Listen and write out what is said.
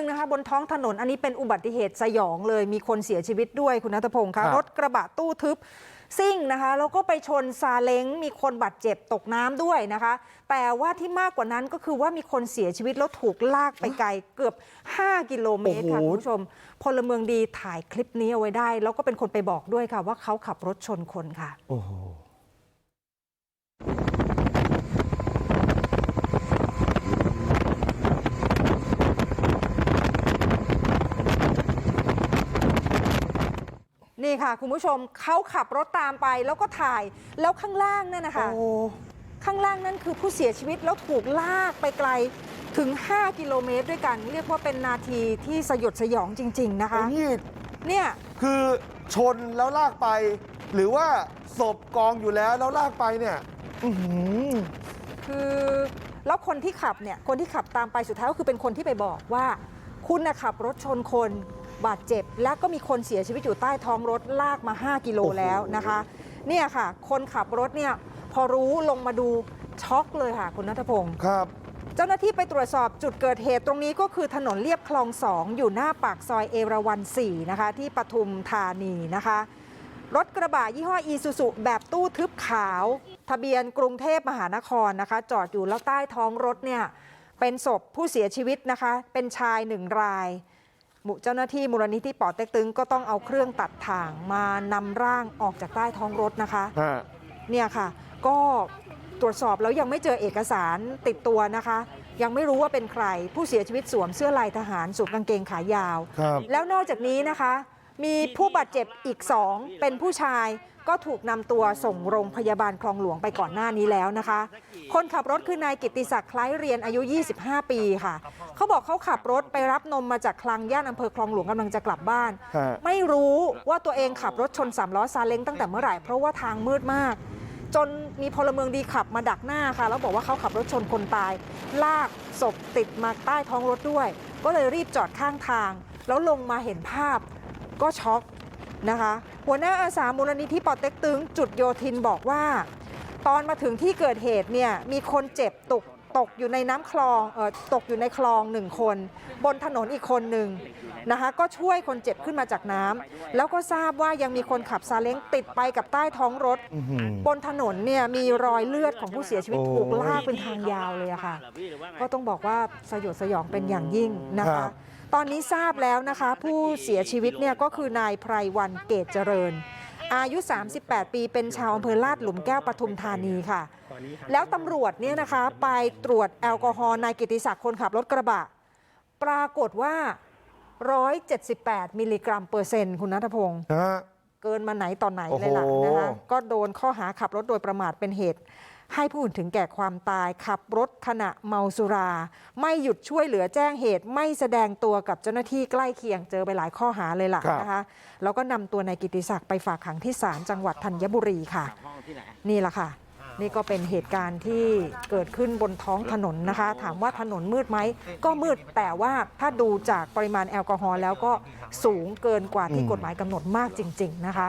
นึ่งนะคะบนท้องถนนอันนี้เป็นอุบัติเหตุสยองเลยมีคนเสียชีวิตด้วยคุณนัทพงศ์ครัคะบรถกระบะตู้ทึบซิ่งนะคะแล้วก็ไปชนซาเล้งมีคนบาดเจ็บตกน้ำด้วยนะคะ แต่ว่าที่มากกว่านั้นก็คือว่ามีคนเสียชีวิตแล้วถูกลากไปไกลเกือบ 5 กิโลเมตรค่ะโอ้โหคุณผู้ชม พลเมืองดีถ่ายคลิปนี้เอาไว้ได้ แล้วก็เป็นคนไปบอกด้วยค่ะ ว่าเขาขับรถชนคนค่ะ โอ้โห นี่ค่ะ คุณผู้ชมเขาขับรถตามไปแล้วก็ถ่ายแล้วข้างล่างนั่นนะคะโอ้ข้างล่างนั่นคือผู้เสียชีวิตแล้วถูกลากไปไกลถึง 5 กิโลเมตรด้วยกัน เรียกว่าเป็นนาทีที่สยดสยองจริง ๆ นะคะไอ้นี่เนี่ยคือชนแล้วลากไป หรือว่าศพกองอยู่แล้วแล้วลากไปเนี่ยอื้อหือคือแล้วคนที่ขับเนี่ยคนที่ขับตามไปสุดท้ายก็คือเป็นคนที่ไปบอกว่า คุณนะขับรถชนคน บาดเจ็บ แล้วก็มีคนเสียชีวิตอยู่ใต้ท้องรถลากมา 5 กิโลโอ้โหแล้วนะคะเนี่ยค่ะ คนขับรถเนี่ยพอรู้ลงมาดูช็อกเลยค่ะ คุณนัทพงศ์ครับ เจ้าหน้าที่ไปตรวจสอบจุดเกิดเหตุตรงนี้ก็คือถนนเลียบคลองสองอยู่หน้าปากซอยเอราวัน4นะคะที่ปทุมธานีนะคะรถกระบะยี่ห้ออีซูซุแบบตู้ทึบขาว ทะเบียนกรุงเทพมหานครนะคะ จอดอยู่แล้วใต้ท้องรถเนี่ยเป็นศพผู้เสียชีวิตนะคะ เป็นชายหนึ่งรายหมู่ เจ้าหน้าที่มูลนิธิป่อเต็กตึงก็ต้องเอาเครื่องตัดถ่างมานำร่างออกจากใต้ท้องรถนะคะฮะเนี่ยค่ะ ก็ตรวจสอบแล้วยังไม่เจอเอกสารติดตัวนะคะ ยังไม่รู้ว่าเป็นใครผู้เสียชีวิตสวมเสื้อลายทหารสวมกางเกงขายาวครับแล้วนอกจากนี้นะคะ มีผู้บาดเจ็บอีกสองเป็นผู้ชายก็ถูกนำตัวส่งโรงพยาบาลคลองหลวงไปก่อนหน้านี้แล้วนะคะ คนขับรถคือนายกิตติศักดิ์คล้ายเรียนอายุ 25 ปีค่ะ เขาบอกเขาขับรถไปรับนมมาจากคลังย่านอำเภอคลองหลวงกำลังจะกลับบ้านฮะไม่รู้ว่าตัวเองขับรถชนสามล้อซาเล้งตั้งแต่เมื่อไหร่เพราะว่าทางมืดมาก จนมีพลเมืองดีขับมาดักหน้าค่ะ แล้วบอกว่าเขาขับรถชนคนตาย ลากศพติดมาใต้ท้องรถด้วย ก็เลยรีบจอดข้างทาง แล้วลงมาเห็นภาพ ก็ช็อกนะคะหัวหน้าอาสามูลนิธิปอเต็กตึงจุดโยธินบอกว่า ตอนมาถึงที่เกิดเหตุเนี่ยมีคนเจ็บตก ตกอยู่ในน้ำคลองเออตกอยู่ในคลองหนึ่งคน บนถนนอีกคนหนึ่งนะคะก็ช่วยคนเจ็บขึ้นมาจากน้ำแล้วก็ทราบว่ายังมีคนขับซาเล้งติดไปกับใต้ท้องรถอื้อหือบนถนนเนี่ยมีรอยเลือดของผู้เสียชีวิตโอ้ถูกลากเป็นทางยาวเลยอะค่ะ ก็ต้องบอกว่าสยดสยองเป็นอย่างยิ่งนะครัคะบตอนนี้ทราบแล้วนะคะ ผู้เสียชีวิตเนี่ยก็คือนายไพรวันเกตเจริญ อายุ 38 ปีเป็นชาวอำเภอลาดหลุมแก้วปทุมธานีค่ะ แล้วตำรวจเนี่ยนะคะไปตรวจแอลกอฮอล์นายกิติศักดิ์คนขับรถกระบะ ปรากฏว่า 178 มิลลิกรัมเปอร์เซ็นต์คุณนัทพงศ์ฮะเกินมาไหนต่อไหนเลยล่ะโอ้โหนะคะก็โดนข้อหาขับรถโดยประมาทเป็นเหตุ ให้ผู้อื่นถึงแก่ความตาย ขับรถขณะเมาสุรา ไม่หยุดช่วยเหลือแจ้งเหตุ ไม่แสดงตัวกับเจ้าหน้าที่ใกล้เคียงเจอไปหลายข้อหาเลยล่ะครับนะคะแล้วก็นำตัวนายกิติศักดิ์ไปฝากขังที่ศาลจังหวัดธัญบุรีค่ะ นี่แหละค่ะ นี่ก็เป็นเหตุการณ์ที่เกิดขึ้นบนท้องถนนนะคะ ถามว่าถนนมืดไหม ก็มืดแต่ว่าถ้าดูจากปริมาณแอลกอฮอล์แล้วก็สูงเกินกว่าที่กฎหมายกำหนดมากจริง ๆ นะคะ